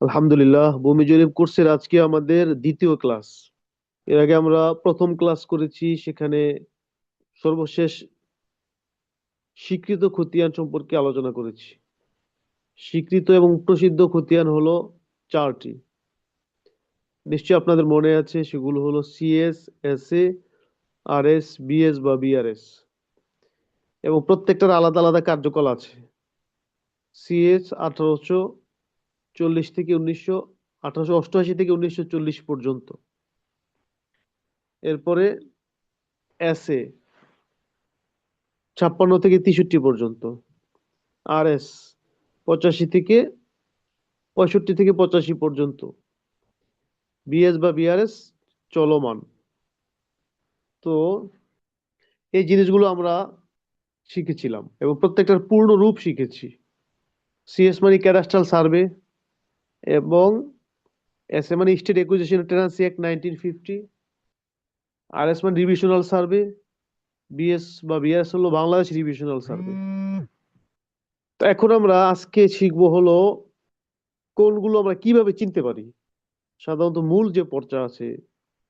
আলহামদুলিল্লাহ ভূমি জরিপ কোর্সের আজকে আমাদের দ্বিতীয় ক্লাস। এর আগে আমরা প্রথম ক্লাস করেছি, সেখানে সর্বশেষ স্বীকৃত খতিয়ান সম্পর্কে আলোচনা করেছি। স্বীকৃত এবং প্রসিদ্ধ খতিয়ান হলো চারটি। নিশ্চয়ই আপনাদের মনে আছে, সেগুলো হলো CS S A R S BS বা বিআরএস। এবং প্রত্যেকটার আলাদা আলাদা কার্যকাল আছে। সিএস আঠারোশো চল্লিশ থেকে উনিশশো আঠারোশো অষ্টআশি থেকে উনিশশো চল্লিশ পর্যন্ত। এরপরে এসএ ছাপ্পান্ন থেকে তেষট্টি পর্যন্ত। আর এস পঁচাশি থেকে পঁয়ষট্টি থেকে পঁচাশি পর্যন্ত। বিএস বা বিআরএস চলমান। তো এই জিনিসগুলো আমরা শিখেছিলাম এবং প্রত্যেকটার পূর্ণ রূপ শিখেছি। সিএস মানে ক্যাডাস্ট্রাল সার্ভে এবং এস এ মানে state acquisition tenancy act nineteen fifty R S মানে রিভিশনাল সার্ভে বিএস বা বিএস হলো বাংলাদেশ রিভিশনাল সার্ভে তো এখন আমরা আজকে শিখব হলো কোনগুলো আমরা কীভাবে চিনতে পারি। সাধারণত মূল যে পর্চা আছে,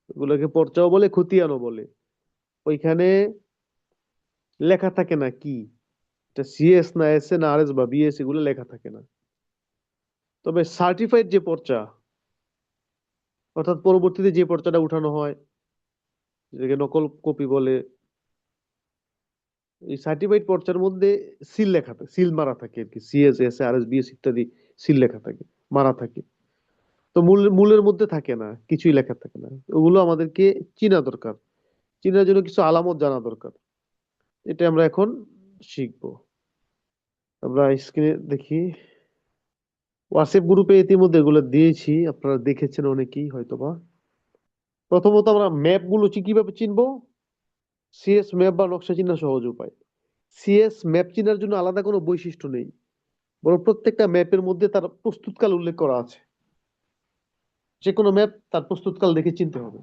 ওগুলোকে পর্চাও বলে, খতিয়ানও বলে। ওইখানে লেখা থাকে না কি? এটা সিএস না এস এ না আর এস বা বিএস এগুলো লেখা থাকে না। তবে সার্টিফাইড যে পর্চা, অর্থাৎ পরবর্তীতে যে পর্চাটা উঠানো হয়, যেটাকে নকল কপি বলে, এই সার্টিফাইড পর্চার মধ্যে সিল লেখা থাকে সিল মারা থাকে আর কি CS S R S BS ইত্যাদি সিল লেখা থাকে, মারা থাকে। তো মূল, মূলের মধ্যে থাকে না, কিছুই লেখা থাকে না। ওগুলো আমাদেরকে চিনা দরকার। চিনার জন্য কিছু আলামত জানা দরকার। এটা আমরা এখন শিখব। আমরা স্ক্রিনে দেখি। হোয়াটসঅ্যাপ গ্রুপে ইতিমধ্যে এগুলো দিয়েছি, আপনারা দেখেছেন অনেকেই হয়তোবা। প্রথমত আমরা ম্যাপগুলো কীভাবে চিনবো? সিএস ম্যাপ বা নকশা চিনা সহজ উপায়। সিএস ম্যাপ চিনার জন্য আলাদা কোনো বৈশিষ্ট্য নেই। বরং প্রত্যেকটা ম্যাপের মধ্যে তার প্রস্তুতকাল উল্লেখ করা আছে। যে কোনো ম্যাপ তার প্রস্তুতকাল দেখে চিনতে হবে।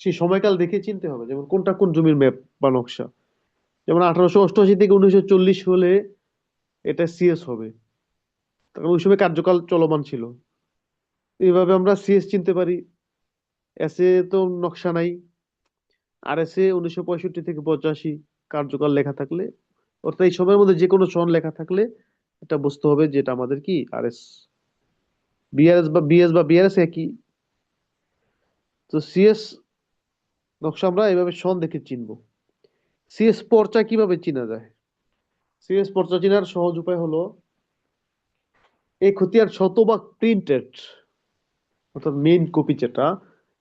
সেই সময়কাল দেখে চিনতে হবে, যেমন কোনটা কোন জমির ম্যাপ বা নকশা। যেমন আঠারোশো অষ্টআশি থেকে উনিশশো চল্লিশ হলে এটা সিএস হবে। কারণ ওই সময় কার্যকাল চলমান ছিল। এইভাবে আমরা সিএস চিনতে পারি। এসে তো নকশা নাই। আর এসে উনিশশো পঁয়ষট্টি থেকে পঁচাশি কার্যকাল লেখা থাকলে, অর্থাৎ এই সময়ের মধ্যে যে কোনো সন লেখা থাকলে এটা বুঝতে হবে যে এটা আমাদের কি আর এস বিআরএস বা বিএস বা বিআরএস একই। তো সিএস নকশা আমরা এভাবে সন দেখে চিনবো। সিএস পর্চা কীভাবে চিনা যায়? সিএস পর্চা চিনার সহজ উপায় হলো এই খতিয়ান শতভাগ প্রিন্টেড অর্থাৎ মেইন কপি যেটা,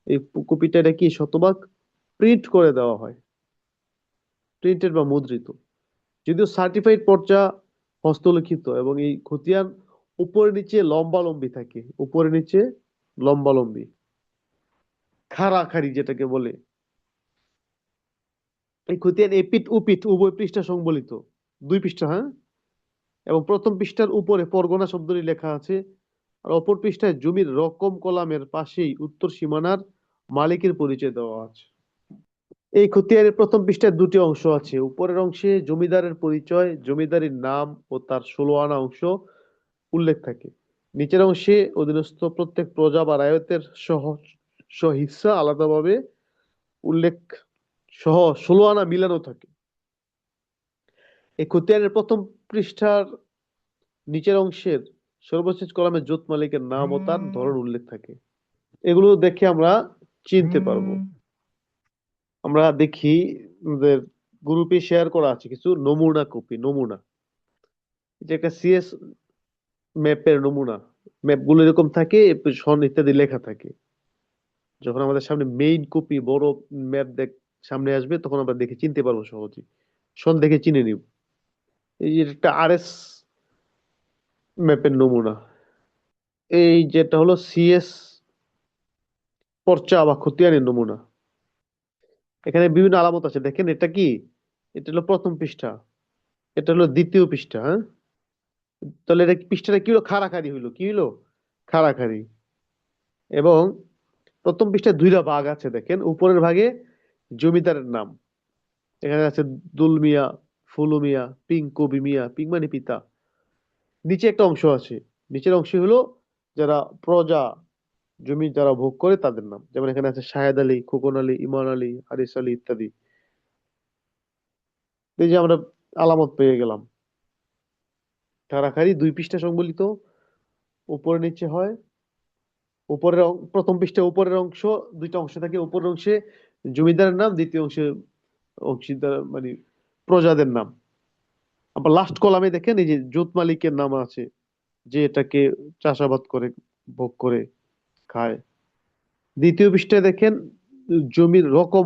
এই কপিটা এটা কি শতভাগ প্রিন্ট করে দেওয়া হয়? প্রিন্টেড বা মুদ্রিত। যদিও সার্টিফাইড পর্চা হস্তলিখিত এবং এই খতিয়ান উপরে নিচে লম্বালম্বি থাকে, উপরে নিচে লম্বালম্বি। খাড়াখাড়ি যেটাকে বলে। এই খতিয়ান এপিট উপিট উভয় পৃষ্ঠা সংবলিত। দুই পৃষ্ঠা হ্যাঁ? এবং প্রথম পৃষ্ঠার উপরে পরগনা শব্দটি লেখা আছে, আর অপর পৃষ্ঠায় জমির রকম কলামের পাশেই উত্তর সীমানার মালিকের পরিচয় দেওয়া আছে। এই খতিয়ানের প্রথম পৃষ্ঠায় দুটি অংশ আছে। উপরের অংশে জমিদারের পরিচয়, জমিদারির নাম ও তার ষোলো আনা অংশ উল্লেখ থাকে। নিচের অংশে অধীনস্থ প্রত্যেক প্রজা বা রায়তের সহ সহিস্সা আলাদাভাবে উল্লেখ সহ ষোলো আনা মিলানো থাকে। এই খতিয়ানের প্রথম পৃষ্ঠার নিচের অংশের সর্বশেষ কলামে জোত মালিকের নাম ও তার ধরন উল্লেখ থাকে। এগুলো দেখে আমরা চিনতে পারব। আমরা দেখি আমাদের গ্রুপে শেয়ার করা আছে কিছু নমুনা কপি নমুনা। যে একটা সিএস ম্যাপের নমুনা। ম্যাপগুলো এরকম থাকে সন ইত্যাদি লেখা থাকে। যখন আমাদের সামনে মেইন কপি বড় ম্যাপ দেখ সামনে আসবে তখন আমরা দেখে চিনতে পারব সহজেই। সন দেখে চিনে নিব। এই যে একটা আরএস ম্যাপের নমুনা। এই যেটা হলো সিএস পর্চা বা খতিয়ানের নমুনা। এখানে বিভিন্ন আলামত আছে। দেখেন, এটা কি? এটা হলো প্রথম পৃষ্ঠা। এটা হলো দ্বিতীয় পৃষ্ঠা হ্যাঁ? তাহলে এটা পৃষ্ঠাটা কি হলো? খাড়াখাড়ি হইল। কি হইল? খাড়াখাড়ি। এবং প্রথম পৃষ্ঠায় দুইটা ভাগ আছে, দেখেন। উপরের ভাগে জমিদারের নাম। এখানে আছে দুল মিয়া ফুলু মিয়া, পিং কবি মিয়া, পিং মানে পিতা। নিচে একটা অংশ আছে। নিচের অংশ হলো যারা প্রজা জমি যারা ভোগ করে তাদের নাম। যেমন এখানে আছে শাহেদ আলী, খোকন আলী ইমান আলী, হারিস আলী ইত্যাদি। এই যে আমরা আলামত পেয়ে গেলাম। কারাকারি দুই পৃষ্ঠা সংবলিত। উপরে নিচে হয়। উপরের প্রথম পৃষ্ঠা উপরের অংশ, দুইটা অংশ থাকে। উপরের অংশে জমিদারের নাম, দ্বিতীয় অংশে অংশীদার মানে প্রজাদের নাম। আবার লাস্ট কলামে দেখেন এই যে জুত মালিকের নাম আছে, যে এটাকে চাষাবাদ করে, ভোগ করে, খায়। দ্বিতীয় পৃষ্ঠায় দেখেন জমির রকম,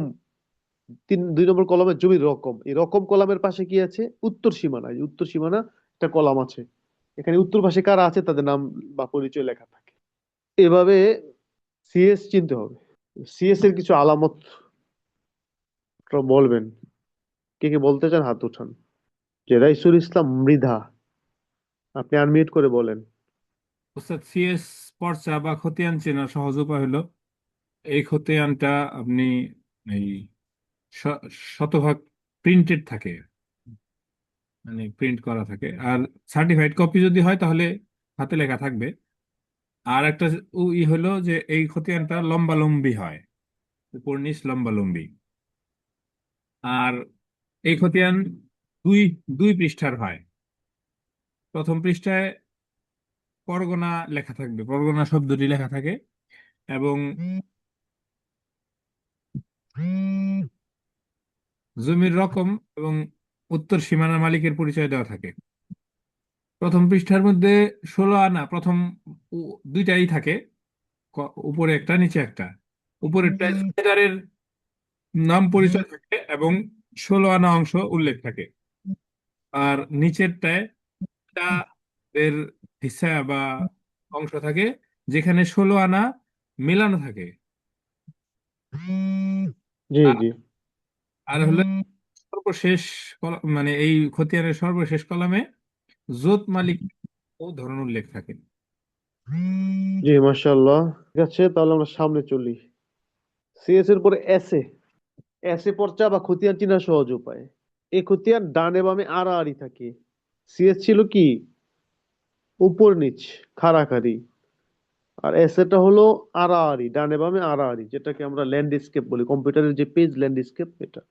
তিন, দুই নম্বর কলামে জমির রকম। এই রকম কলামের পাশে কি আছে? উত্তর সীমানা। উত্তর সীমানা একটা কলাম আছে। এখানে উত্তর পাশে কারা আছে? তাদের নাম বা পরিচয় লেখা থাকে। এভাবে সিএস চিনতে হবে। সিএস এর কিছু আলামত বলবেন। কে কে বলতে চান, হাত উঠান। যে রাইসুল ইসলাম মৃধা, আপনি আনমিউট করে বলেন। ওস্তাদ সিএস পর্চা বা খতিয়ান চেনার সহজ উপায় হলো, এই খতিয়ানটা আপনি এই শতভাগ প্রিন্টেড থাকে। মানে প্রিন্ট করা থাকে। আর সার্টিফাইড কপি যদি হয়, তাহলে হাতে লেখা থাকবে। আর একটা ই হলো যে এই খতিয়ানটা লম্বালম্বি হয়। উপর নিচ লম্বালম্বি। আর এই খতিয়ান দুই দুই পৃষ্ঠার হয়। প্রথম পৃষ্ঠায় পরগনা লেখা থাকবে পরগনা শব্দটি লেখা থাকে এবং জমির রকম এবং উত্তর সীমানার মালিকের পরিচয় দেওয়া থাকে। প্রথম পৃষ্ঠার মধ্যে ষোলো আনা প্রথম দুইটাই থাকে উপরে একটা নিচে একটা। উপরেরটা জমিদারের নাম পরিচয় থাকে এবং ষোলো আনা অংশ উল্লেখ থাকে। আর নিচেরটায় এর হিস্সা বা অংশ থাকে যেখানে ষোলো আনা মেলানো থাকে। জি আর জি। আর হলো সর্বশেষ মানে এই খতিয়ানের সর্বশেষ কলামে জোত মালিক ও ধরন উল্লেখ থাকে। জি মাশাআল্লাহ। ঠিক আছে তাহলে আমরা সামনে চলি। সিএস এর পরে এসএ এসএ পর্চা বা খতিয়ান চিনার সহজ উপায়। এই খতিয়ান ডানে বামে আড়াআড়ি থাকে। সিএস ছিল কি? উপর নিচ, খাড়াখাড়ি। আর এসএটা হলো আড়াআড়ি, ডানে বামে আড়াআড়ি, যেটাকে আমরা ল্যান্ডস্কেপ বলি। কম্পিউটারের যে পেজ ল্যান্ডস্কেপ এটা।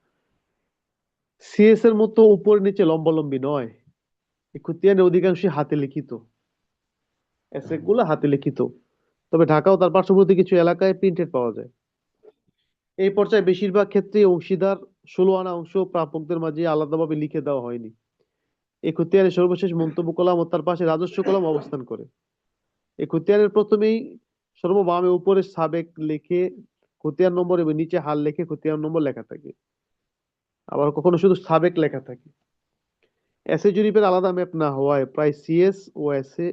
সিএস এর মতো উপর নিচে লম্বালম্বি নয়। এই খতিয়ানের অধিকাংশই হাতে লিখিত। এসএ গুলো হাতে লিখিত। তবে ঢাকা ও তার পার্শ্ববর্তী কিছু এলাকায় প্রিন্টেড পাওয়া যায়। এই পর্যায়ে বেশিরভাগ ক্ষেত্রে অংশীদার ষোলো আনা অংশ প্রাপকদের মাঝে আলাদাভাবে লিখে দেওয়া হয়নি। এই খতিয়ানের সর্বশেষ মন্তব্য কলাম ও তার পাশে রাজস্ব কলাম অবস্থান করে। এই খতিয়ানের প্রথমেই সর্ববামে উপরে সাবেক লিখে খতিয়ান নম্বর এবং নিচে হাল লেখে খতিয়ান নম্বর লেখা থাকে। আবার কখনো শুধু সাবেক লেখা থাকে। এসএ জরিপের আলাদা ম্যাপ না হওয়ায় প্রায় সিএস ও এসএ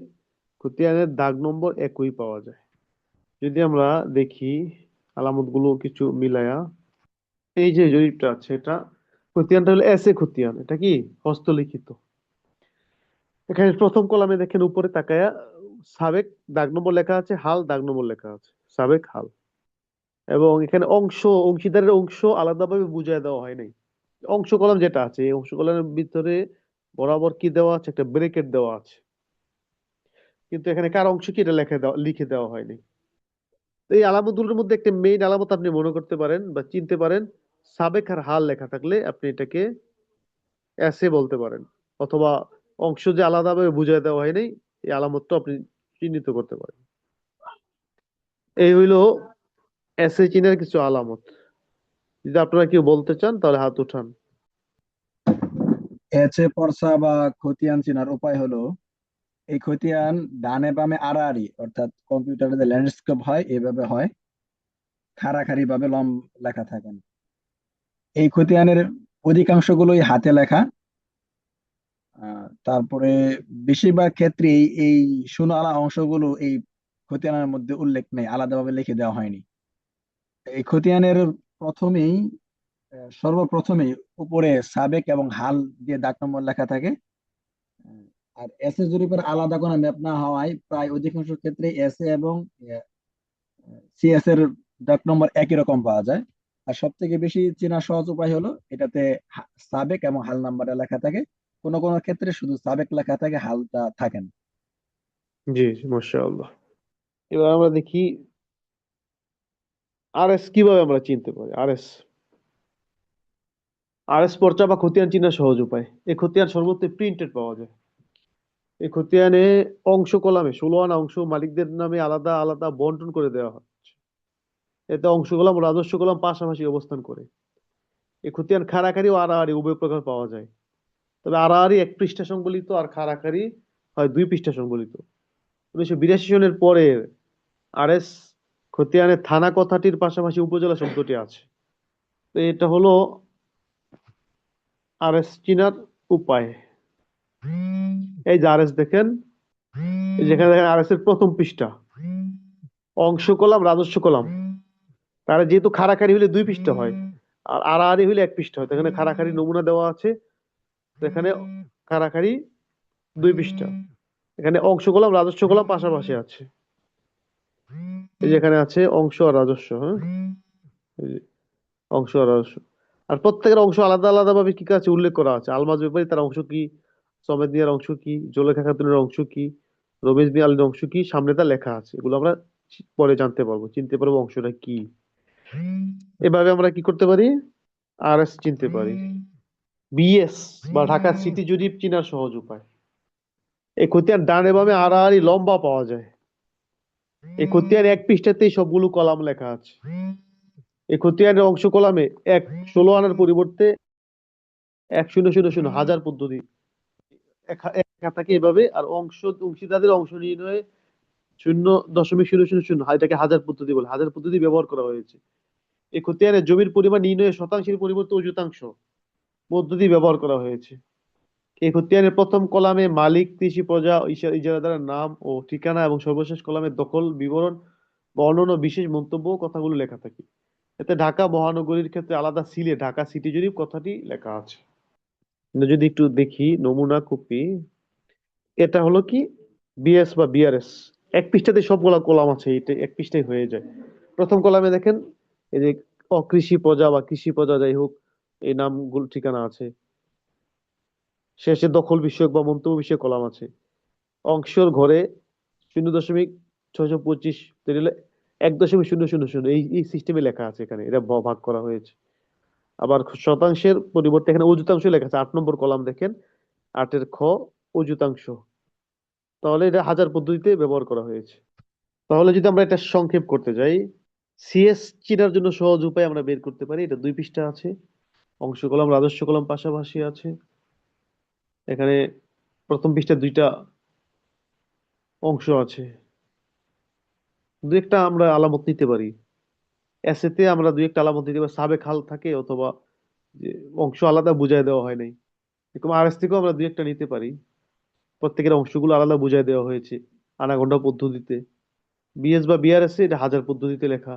খতিয়ানের দাগ নম্বর একই পাওয়া যায়। যদি আমরা দেখি আলামতগুলো কিছু মিলায়া। এই যে জরিপটা আছে, এটা খতিয়ানটা হলো এসএ খতিয়ান, এটা কি? হস্তলিখিত। এখানে প্রথম কলামে দেখেন উপরে তাকায়া, সাবেক দাগ নম্বর লেখা আছে, হাল দাগ নম্বর লেখা আছে, সাবেক হাল। এবং এখানে অংশ, অংশীদারের অংশ আলাদাভাবে বুঝায় দেওয়া হয় নাই। অংশ কলাম যেটা আছে, এই অংশ কলামের ভিতরে বরাবর কি দেওয়া আছে? একটা ব্রেকেট দেওয়া আছে। কিন্তু এখানে কার অংশ কি, এটা লেখা দেওয়া, লিখে দেওয়া হয়নি এই আলামতগুলোর মধ্যে একটা মেইন আলামত আপনি মনে করতে পারেন বা চিনতে পারেন, সাবেক আর হাল লেখা থাকলে আপনি এটাকে এসে বলতে পারেন, অথবা অংশ যে আলাদাভাবে বুঝায় দেওয়া হয়নি এই আলামতটা আপনি চিহ্নিত করতে পারেন। এই হইল এসে চিনার কিছু আলামত। যদি আপনারা কেউ বলতে চান, তাহলে হাত উঠান। এচে পর্সা বা খতিয়ান চেনার উপায় হলো এই খতিয়ান ডানে বামে আড়াআড়ি, অর্থাৎ কম্পিউটারে যে ল্যান্ডস্কেপ হয়, এভাবে হয়। খাড়াখাড়ি ভাবে লম লেখা থাকে। না এই খতিয়ানের অধিকাংশগুলোই হাতে লেখা। তারপরে বেশিরভাগ ক্ষেত্রেই এই সুনালা অংশগুলো এই খতিয়ানের মধ্যে উল্লেখ নেই, আলাদাভাবে লিখে দেওয়া হয়নি। এই খতিয়ানের প্রথমেই সর্বপ্রথমেই উপরে সাবেক এবং হাল দিয়ে দাগ নম্বর লেখা থাকে। আর এসএ জরিপের আলাদা কোনো ম্যাপ না হওয়ায় প্রায় অধিকাংশ ক্ষেত্রে এসএ এবং সিএস এর দাগ নম্বর একই রকম পাওয়া যায়। আর সব থেকে বেশি চেনা সহজ উপায় হলো এটাতে সাবেক এবং হাল নাম্বারটা লেখা থাকে। কোনো কোনো ক্ষেত্রে শুধু সাবেক লেখা থাকে, হালটা থাকে না। জি, মাশাআল্লাহ। এবার আমরা দেখি আরএস কীভাবে আমরা চিনতে পারি? আরএস আরএস পর্চা বা খতিয়ান চিনার সহজ উপায়। এই খতিয়ান সর্বত্র প্রিন্টেড পাওয়া যায়। এই খতিয়ানে অংশ কলামে, ষোলো আনা অংশ মালিকদের নামে আলাদা আলাদা বন্টন করে দেওয়া হচ্ছে। এতে অংশ কলাম ও রাজস্ব কলাম পাশাপাশি অবস্থান করে। এই খতিয়ান খাড়াখাড়ি ও আড়াআড়ি, উভয় প্রকার পাওয়া যায়। তবে আড়াআড়ি এক পৃষ্ঠা সংবলিত আর খাড়াখাড়ি হয় দুই পৃষ্ঠা সংবলিত। উনিশশো বিরাশি সনের পরে আর এস খতিয়ানে থানা কথাটির পাশাপাশি উপজেলা শব্দটি আছে। তো এটা হলো আর এস চিনার উপায়। এই যে আরএস দেখেন, এই যেখানে দেখেন আরএস এর প্রথম পৃষ্ঠা। অংশ কলাম, রাজস্ব কলাম। তারা যেহেতু খাড়াখাড়ি হলে দুই পৃষ্ঠা হয়, আর আর আড়াআড়ি হলে এক পৃষ্ঠা হয় এখানে খাড়াখাড়ি নমুনা দেওয়া আছে। এখানে খাড়াখাড়ি দুই পৃষ্ঠা। এখানে অংশ কলাম, রাজস্ব কলাম পাশাপাশি আছে। এই যে এখানে আছে অংশ আর রাজস্ব হ্যাঁ? অংশ আর রাজস্ব। আর প্রত্যেকের অংশ আলাদা আলাদা ভাবে কি আছে উল্লেখ করা আছে? আলমাজ ব্যাপারী তার অংশ কি সমেত মিয়ার অংশ কি, জোলেখা খাতুনের অংশ কি, রমেশ মিয়া আলীর অংশ কি, সামনে তা লেখা আছে। এগুলো আমরা পরে জানতে পারব, চিনতে পারব অংশটা কি। এভাবে আমরা কি করতে পারি? আর এস চিনতে পারি। বিএস বা ঢাকা সিটি জরিপ চিনার সহজ উপায়। এই খতিয়ান ডানে বামে আড়াআড়ি লম্বা পাওয়া যায়। এই খতিয়ান এক পৃষ্ঠাতেই সবগুলো কলাম লেখা আছে। এই খতিয়ানের অংশ কলামে এক ষোলো আনার পরিবর্তে এক শূন্য শূন্য শূন্য হাজার পদ্ধতি থাকে এভাবে, আর অংশ, অংশীদারদের অংশ নির্ণয়ে শূন্য দশমিক শূন্য শূন্য শূন্য এটাকে হাজার পদ্ধতি বলে। হাজার পদ্ধতি ব্যবহার করা হয়েছে। এই খতিয়ানে জমির পরিমাণ নির্ণয়ে শতাংশের পরিবর্তে অযুতাংশ পদ্ধতি ব্যবহার করা হয়েছে। এই খতিয়ানের প্রথম কলামে মালিক, কৃষি, প্রজা ইজারাদারের নাম ও ঠিকানা এবং সর্বশেষ কলামে দখল, বিবরণ বর্ণন অন্যান্য বিশেষ মন্তব্য কথাগুলো লেখা থাকে। এতে ঢাকা মহানগরীর ক্ষেত্রে আলাদা সিলে, ঢাকা সিটি জরিপ কথাটি লেখা আছে। যদি একটু দেখি নমুনা কপি, এটা হলো কি? বিএস বা বিআরএস এক পৃষ্ঠাতে সবগুলা কলাম আছে, এটা এক পৃষ্ঠায় হয়ে যায়। প্রথম কলামে দেখেন, এই যে অকৃষি প্রজা বা কৃষি প্রজা যাই হোক, এই নামগুলো ঠিকানা আছে। শেষে দখল বিষয়ক বা মন্তব্য বিষয়ক কলাম আছে। অংশর ঘরে শূন্য দশমিক ছয়শো পঁচিশ এক দশমিক শূন্য শূন্য শূন্য, এই সিস্টেমে লেখা আছে এখানে, এটা ভাগ করা হয়েছে। আবার শতাংশের পরিবর্তে এখানে অযুতাংশ লেখা আছে, আট নম্বর কলাম দেখেন, আটের খ, অযুতাংশ। তাহলে এটা হাজার পদ্ধতিতে ব্যবহার করা হয়েছে। তাহলে যদি আমরা এটা সংক্ষেপ করতে যাই সিএস চিনার জন্য সহজ উপায় আমরা বের করতে পারি, এটা দুই পৃষ্ঠা আছে, অংশ কলম, রাজস্ব কলাম পাশাপাশি আছে। এখানে প্রথম পৃষ্ঠা দুইটা অংশ আছে। দু একটা আমরা আলামত নিতে পারি। এসেতে আমরা দুই একটা আলামত পারি। সাবেক হাল থাকে অথবা যে অংশ আলাদা বুঝাই দেওয়া হয় নাই। এরকম আর এস থেকেও আমরা দুই একটা নিতে পারি। প্রত্যেকের অংশগুলো আলাদা বুঝাই দেওয়া হয়েছে আনাগোনা পদ্ধতিতে। বিএস বা বিআরএস এটা হাজার পদ্ধতিতে লেখা।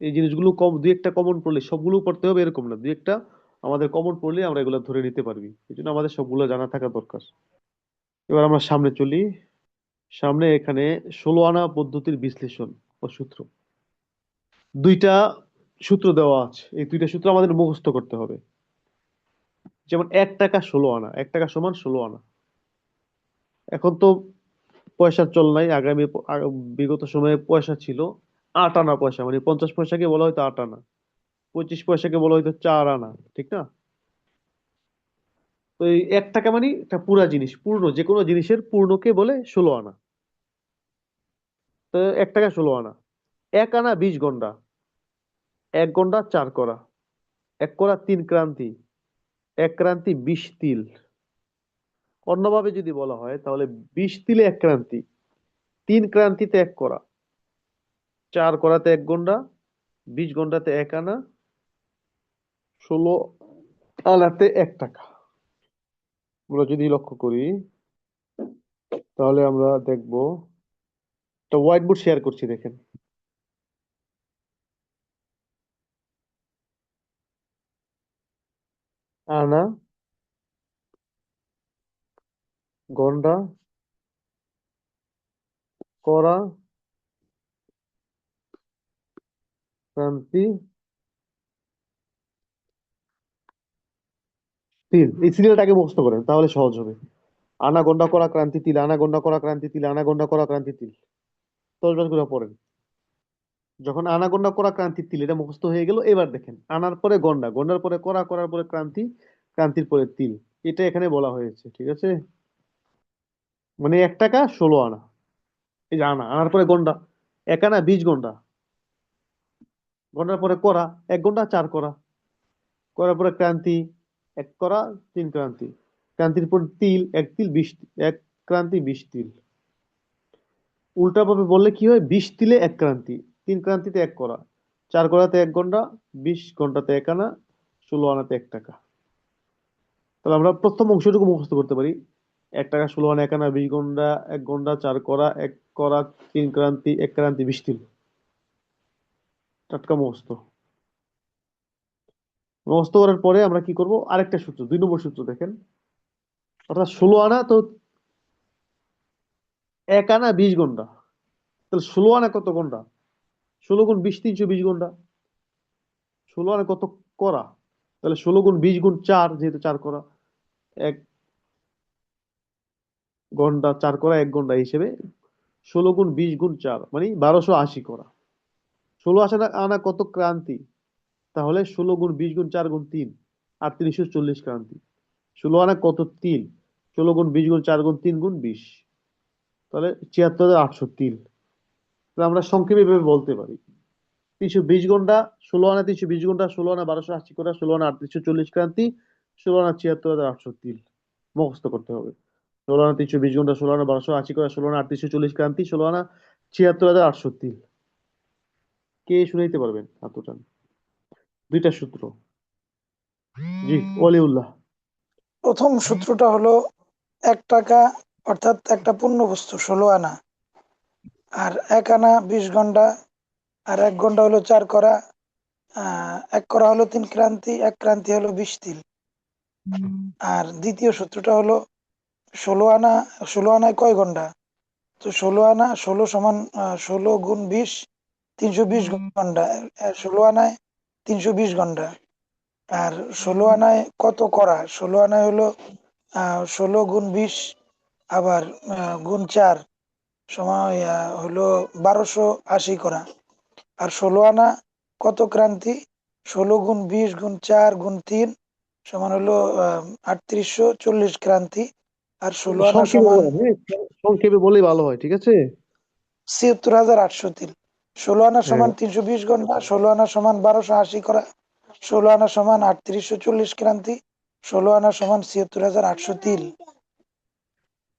এই জিনিসগুলো কম, দুই একটা কমন পড়লে সবগুলো পড়তে হবে, এরকম না। দুই একটা আমাদের কমন পড়লে আমরা এগুলো ধরে নিতে পারবি। এই জন্য আমাদের সবগুলো জানা থাকা দরকার। এবার আমরা সামনে চলি। সামনে এখানে ষোলো আনা পদ্ধতির বিশ্লেষণ ও সূত্র। দুইটা সূত্র দেওয়া আছে। এই দুইটা সূত্র আমাদের মুখস্থ করতে হবে। যেমন এক টাকা ষোলো আনা, এক টাকা সমান ষোলো আনা। এখন তো পয়সার চল নাই, আগামী বিগত সময়ে পয়সা ছিল আট আনা পয়সা মানে পঞ্চাশ পয়সাকে বলা হয়তো আট আনা। পঁচিশ পয়সাকে বলা হয়তো চার আনা, ঠিক না? তো এই এক টাকা মানে একটা পুরা জিনিস, পূর্ণ, যে কোনো জিনিসের পূর্ণকে বলে ষোলো আনা। তো এক টাকা ষোলো আনা। এক আনা বিশ গন্ডা, এক গন্ডা চার করা, এক করা তিন ক্রান্তি, এক ক্রান্তি বিশ তিল। অন্যভাবে যদি বলা হয়, তাহলে বিশ তিলে এক ক্রান্তি, তিন ক্রান্তিতে এক করা, চার করাতে এক গন্ডা, বিশ গন্ডাতে এক আনা, ষোলো আনাতে এক টাকা। আমরা যদি লক্ষ্য করি, তাহলে আমরা দেখব, একটা হোয়াইট বোর্ড শেয়ার করছি, দেখেন। আনা, গন্ডা, করা, ক্রান্তি, তিল। এই সিরিয়ালটাকে মুখস্থ করেন, তাহলে সহজ হবে। আনা, গন্ডা, করা, ক্রান্তি, তিল। আনা, গন্ডা, করা, ক্রান্তি, তিল। আনা, গন্ডা, করা, ক্রান্তি, তিল। তর্জমা করে পড়েন। যখন আনা গন্ডা করা ক্রান্তি তিল এটা মুখস্থ হয়ে গেল, এবার দেখেন, আনার পরে গন্ডা, গন্ডার পরে করা, করার পরে ক্রান্তি, ক্রান্তির পরে তিল, এটা এখানে বলা হয়েছে, ঠিক আছে? মানে এক টাকা ষোলো আনা, এই যে আনা, আনার পরে গন্ডা, এক আনা বিশ গন্ডা, গন্ডার পরে করা, এক গন্ডা, চার করা, করার পরে ক্রান্তি, এক করা, তিন ক্রান্তি, ক্রান্তির পর তিল, এক তিল, বিশ, এক ক্রান্তি, বিশ তিল, উল্টা ভাবে বললে কি হয়? বিশ তিলে এক ক্রান্তি তিন ক্রান্তিতে এক করা। চার করাতে এক ঘণ্টা, বিশ ঘন্টাতে এক আনা, ষোলো আনাতে এক টাকা। তাহলে আমরা প্রথম অংশটুকু মুখস্থ করতে পারি। এক টাকা, ষোলো আনা, এক আনা, বিশ ঘণ্টা, এক ঘণ্টা, চার করা, এক করা, তিন ক্রান্তি, এক ক্রান্তি, বিশ তিল টাটকা মুখস্থ। মুখস্থ করার পরে আমরা কি করব? আরেকটা সূত্র, দুই নম্বর সূত্র দেখেন। অর্থাৎ ষোলো আনা তো এক আনা, বিশ ঘণ্টা। তাহলে ষোলো আনা কত ঘণ্টা? ষোলো গুণ বিশ তিনশো বিশ ঘণ্টা ষোলো আর কত করা? তাহলে ষোলো গুণ বিশ গুণ চার, যেহেতু চার করা, এক ঘণ্টা চার করা, এক ঘণ্টা হিসেবে ষোলো গুণ বিশ গুণ চার মানে বারোশো আশি করা। ষোলো আনা আনা কত ক্রান্তি? তাহলে ষোলো গুণ বিশ গুণ চার গুণ তিন, আর তিনশো চল্লিশ ক্রান্তি। ষোলো আনা কত তিল ষোলো গুণ বিশ গুণ চার গুণ তিন গুণ বিশ। তাহলে ছিয়াত্তর হাজার আটশো তিল আমরা সংক্ষেপে এভাবে বলতে পারি। তিনশো বিশ ঘণ্টা, ষোলো আনা তিনশো বিশ ঘণ্টা, ষোলো আনা বারোশো আশি করা ষোলো আনা আটত্রিশশো চল্লিশ ক্রান্তি, ষোলো আনা ছিয়াত্তর হাজার আটশো তিল। মুখস্থ করতে হবে। ষোলো আনা তিনশো বিশ ঘণ্টা, ষোলো আনা বারোশো আশি করা ষোলো আনা আটত্রিশশো চল্লিশ ক্রান্তি, ষোলো আনা ছিয়াত্তর হাজার আটশো তিল। কে শুনাইতে পারবেন এতটা দুইটা সূত্র। জি, ওয়ালিউল্লাহ। প্রথম সূত্রটা হলো এক টাকা, অর্থাৎ একটা পূর্ণ বস্তু ষোলো আনা। আর এক আনা বিশ ঘণ্টা আর এক ঘণ্টা হলো চার করা এক করা হলো তিন ক্রান্তি এক ক্রান্তি হলো বিশ তিল। আর দ্বিতীয় সূত্রটা হলো ষোলো আনা ষোলো আনায় কয় ঘণ্টা? তো ষোলো আনা ষোলো সমান ষোলো গুণ বিশ তিনশো বিশ ঘণ্টা। ষোলো আনায় তিনশো বিশ ঘণ্টা। আর ষোলো আনায় কত করা? ষোলো আনায় হলো আহ, ষোলো গুণ বিশ আবার গুণ চার। সময় হলো বারোশো আশি করা। আর ষোলো আনা কত ক্রান্তি? ষোলো গুণ বিশ গুণ চার গুণ তিন সমান হলো আটত্রিশশো চল্লিশ ক্রান্তি। আর ষোলো আনা সংক্ষেপে সমান বলেন, হ্যাঁ? বলেই ভালো হয় ঠিক আছে? ছিয়াত্তর হাজার আটশো তিন। ষোলো আনা সমান হ্যাঁ। তিনশো বিশ ঘণ্টা ষোলো আনা সমান বারোশো আশি করা। ষোলো আনা সমান আটত্রিশশো চল্লিশ ক্রান্তি ষোলো আনা সমান ছিয়াত্তর হাজার আটশো তিন।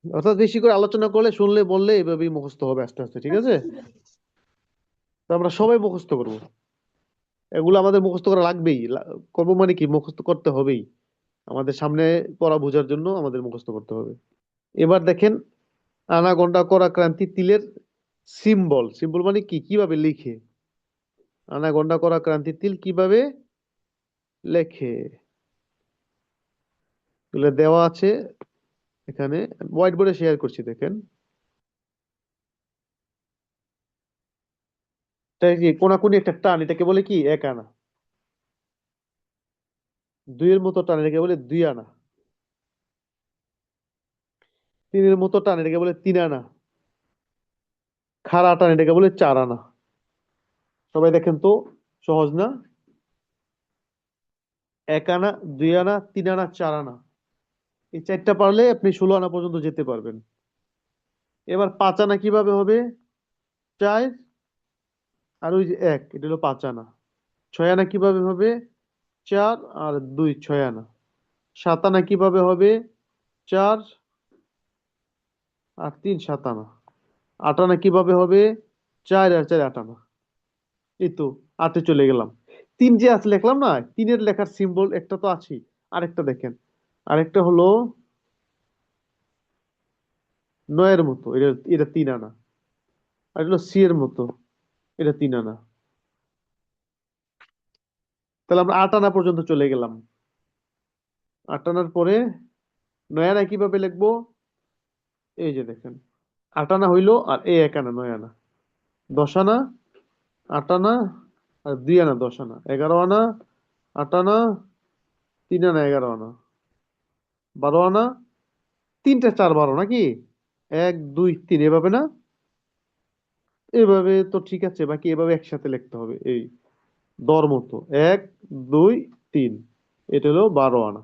অর্থাৎ বেশি করে আলোচনা করলে, শুনলে, বললে এভাবেই মুখস্থ হবে আস্তে আস্তে, ঠিক আছে? তো আমরা সবাই মুখস্থ করব। এগুলো আমাদের মুখস্থ করা লাগবেই। করব মানে কি? মুখস্থ করতে হবেই। আমাদের সামনে পড়া বোঝার জন্য আমাদের মুখস্থ করতে হবে। এবার দেখেন আনা গন্ডা করা ক্রান্তি তিলের সিম্বল। সিম্বল মানে কি? কীভাবে লিখে? আনা গন্ডা করা ক্রান্তি তিল কীভাবে লেখে? দেওয়া আছে এখানে হোয়াইট বোর্ডে শেয়ার করছি, দেখেন। কোনাকুনি একটা টান? এটাকে বলে কি? এক আনা। দুইয়ের মতো টান, এটাকে বলে দুই আনা। তিনের মতো টান, এটাকে বলে তিন আনা। খাড়া টান, এটাকে বলে চার আনা। সবাই দেখেন তো, সহজ না? এক আনা, দুই আনা, তিন আনা, চার আনা। এই চারটা পারলে আপনি ষোলো আনা পর্যন্ত যেতে পারবেন। এবার পাঁচ আনা কীভাবে হবে? চার আর ওই যে এক, এটা হলো পাঁচ আনা। ছয় আনা কীভাবে হবে? চার আর দুই, ছয় আনা। সাত আনা কীভাবে হবে? চার আর তিন, সাত আনা। আট আনা কীভাবে হবে? চার আর চার, আট আনা। এই তো, আটে চলে গেলাম। তিন যে আছে লিখলাম না, তিনের লেখার সিম্বল একটা তো আছেই। আরেকটা দেখেন। আরেকটা হলো নয়ের মতো, এটা এটা তিন আনা। আর হলো সি এর মতো, এটা তিন আনা। তাহলে আমরা আট আনা পর্যন্ত চলে গেলাম। আট আনার পরে নয় আনা কীভাবে লিখব? এই যে দেখেন, আট আনা হইল আর এ এক আনা, নয় আনা। দশ আনা, আট আনা আর দুই আনা দশ আনা। এগারো আনা, আট আনা, তিন আনা, এগারো আনা। বারো আনা? তিনটা চার বারো নাকি? এক, দুই, তিন, এভাবে না? এভাবে তো ঠিক আছে, বাকি এভাবে একসাথে লিখতে হবে, এই দর মতো। এক, দুই, তিন, এটা হলো বারো আনা।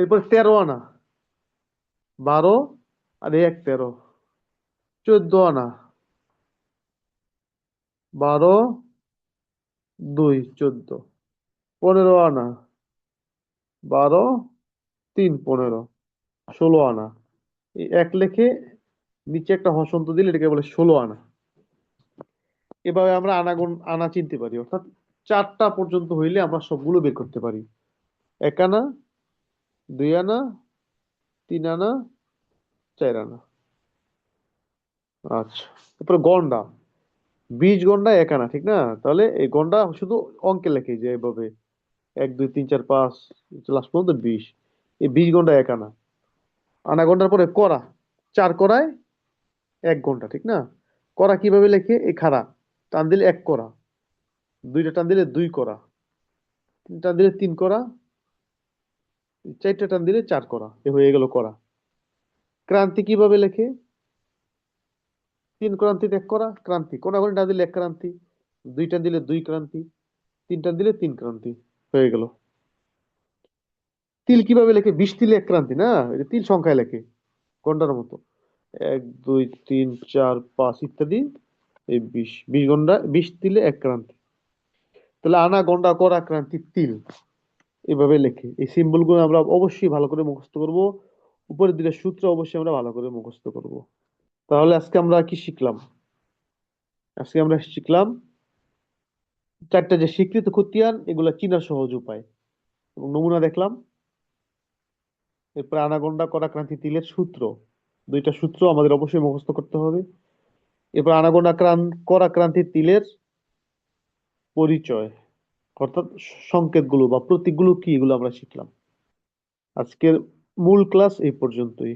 এরপর তেরো আনা। বারো, আর এক, তেরো। চোদ্দ আনা। বারো, দুই, চোদ্দ। পনেরো আনা। বারো, তিন পনেরো, ষোলো আনা। এই এক লেখে নিচে একটা হসন্ত দিলে এটাকে বলে ষোলো আনা। এভাবে আমরা আনা গুণ আনা চিনতে পারি। অর্থাৎ চারটা পর্যন্ত হইলে আমরা সবগুলো বের করতে পারি। এক আনা, দুই আনা, তিন আনা, চার আনা। আচ্ছা তারপরে গন্ডা। বীজ গন্ডা এক আনা, ঠিক না? তাহলে এই গন্ডা শুধু অঙ্কে লেখে যে এভাবে এক, দুই, তিন, চার, পাঁচ লাস্ট পর্যন্ত বিশ। এই বিশ ঘণ্টা এক আনা আনা ঘণ্টার পরে করা। চার করায় এক ঘণ্টা, ঠিক না? করা কীভাবে লেখে? এই খাড়া। টান দিলে এক করা। দুইটা টান দিলে দুই করা। তিন টান দিলে তিন করা। চারটা টান দিলে চার করা। এ হয়ে গেল করা। ক্রান্তি কীভাবে লেখে? তিন ক্রান্তিতে এক করা, ক্রান্তি। কোনাগুনি টান দিলে এক ক্রান্তি, দুই টান দিলে দুই ক্রান্তি, তিন টান দিলে তিন ক্রান্তি। হয়ে গেল। তিল কীভাবে লেখে? বিশ তিলে এক ক্রান্তি, না? তিল সংখ্যায় লেখে গন্ডার মতো। এক, দুই, তিন, চার, পাঁচ ইত্যাদি। এই বিশ বিশ গন্ডা বিশ তিলে এক ক্রান্তি। তাহলে আনা, গন্ডা, করা, ক্রান্তি, তিল এভাবে লেখে। এই সিম্বলগুলো আমরা অবশ্যই ভালো করে মুখস্থ করব। উপরের দিকে সূত্র অবশ্যই আমরা ভালো করে মুখস্থ করব। তাহলে আজকে আমরা কি শিখলাম? আজকে আমরা শিখলাম চারটা যে স্বীকৃত খতিয়ান এগুলা চিনার সহজ উপায়। এবং নমুনা দেখলাম। এরপর আনাগোন্ডা করা ক্রান্তি তিলের সূত্র। দুইটা সূত্র আমাদের অবশ্যই মুখস্থ করতে হবে। এরপর আনাগোনা ক্রান করা ক্রান্তি তিলের পরিচয়। অর্থাৎ সংকেতগুলো বা প্রতীকগুলো কি এগুলো আমরা শিখলাম। আজকের মূল ক্লাস এই পর্যন্তই।